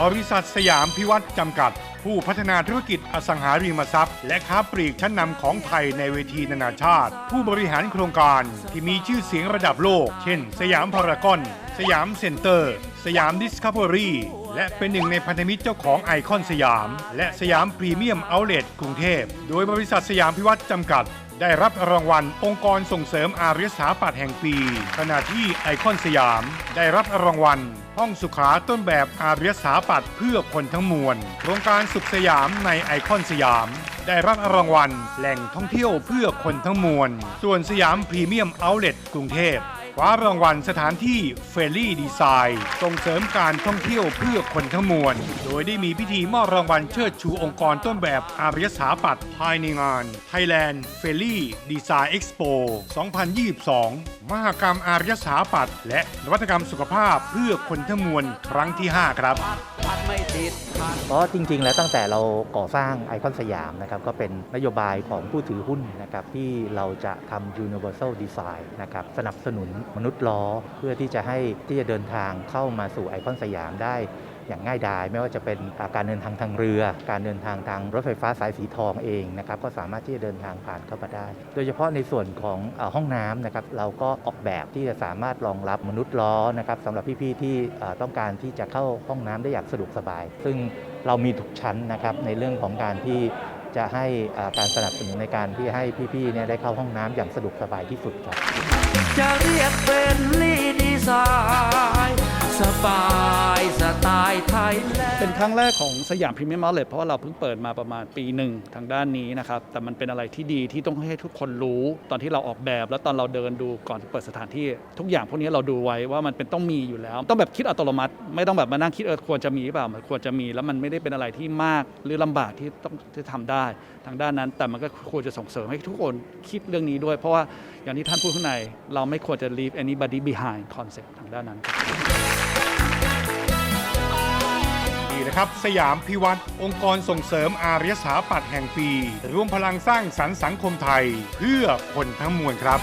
บริษัทสยามพิวัตรจำกัด ผู้พัฒนาธุรกิจอสังหาริมทรัพย์ และค้าปลีกชั้นนำของไทยในเวทีนานาชาติ ผู้บริหารโครงการที่มีชื่อเสียงระดับโลก เช่น สยามพารากอน สยามเซ็นเตอร์ สยามดิสคัฟเวอรี่และเป็นหนึ่งในพันธมิตรเจ้าของไอคอนสยาม และสยามพรีเมียมเอาท์เลทกรุงเทพ โดยบริษัทสยามพิวัตรจำกัด ได้รับรางวัล องค์กรส่งเสริมอารยสถาปัตย์แห่งปี ขณะที่ไอคอนสยาม ได้รับรางวัล ห้องสุขาต้นแบบอารยสถาปัตย์เพื่อคนทั้งมวลโครงการสุขสยามในไอคอนสยามได้รับรางวัล แหล่งท่องเที่ยวเพื่อคนทั้งมวล ส่วนสยามพรีเมียมเอาท์เลทกรุงเทพ คว้ารางวัลสถานที่เฟรลี่ดีไซน์ส่งเสริมการท่องเที่ยวเพื่อคนทั้งมวล โดยได้มีพิธีมอบรางวัลเชิดชูองค์กรต้นแบบอารยสถาปัตย์ภายในงาน Thailand f a i r l y Design Expo 2022 มหกรรมอารยสถาปัตย์และนวัตกรรมสุขภาพเพื่อคนทั้งมวลครั้งที่ 5 ครับ เพราะจริง ๆ แล้วตั้งแต่เราก่อสร้างไอคอนสยามนะครับก็เป็นนโยบายของผู้ถือหุ้นนะครับที่เราจะทำ universal design นะครับสนับสนุนมนุษย์ล้อเพื่อที่จะให้ที่จะเดินทางเข้ามาสู่ไอคอนสยามได้ อย่างง่ายดาย ไม่ว่าจะเป็นาการเดินทางทางเรือ การเดินทางทางรถไฟฟ้าสายสีทองเองนะครับก็สามารถที่จะเดินทางผ่านเข้ามาได้ โดยเฉพาะในส่วนของอห้องน้ำนะครับเราก็ออกแบบที่จะสามารถรองรับมนุษย์ล้อนะครับสำหรับพี่ๆที่ต้องการที่จะเข้าห้องน้ำได้อย่างสะดวกสบาย ซึ่งเรามีทุกชั้นนะครับในเรื่องของการที่จะให้การสนับสนุนในการที่ให้พี่ๆเนี่ยได้เข้าห้องน้ำอย่างสะดวกสบายที่สุดครับจะเรียกเป็นลีดีไซน์สบาย เป็นครั้งแรกของสยามพรีเมียม u ์เล t เพราะว่าเราเพิ่งเปิดมาประมาณปีหนึ่งทางด้านนี้นะครับ แต่มันเป็นอะไรที่ดีที่ต้องให้ทุกคนรู้ตอนที่เราออกแบบ แล้วตอนเราเดินดูก่อนเปิดสถานที่ทุกอย่างพวกนี้เราดูไว้ว่ามันเป็นต้องมีอยู่แล้ว ต้องแบบคิดอัตโนมัติ ไม่ต้องแบบมานั่งคิดเออควรจะมีหรือเปล่ามันควรจะมีแล้วมันไม่ได้เป็นอะไรที่มากหรือลำบากที่ต้องที่ทำได้ทางด้านนั้น แต่มันก็ควรจะส่งเสริมให้ทุกคนคิดเรื่องนี้ด้วย เพราะว่าอย่างที่ท่านพูดข้างในเราไม่ควรจะ leave anybody behind concept ทางด้านนั้นีนะครับ สยามพิวัตรองค์กรส่งเสริมอารยสถาปัตย์แห่งปี ร่วมพลังสร้างสรรค์สังคมไทย เพื่อคนทั้งมวลครับ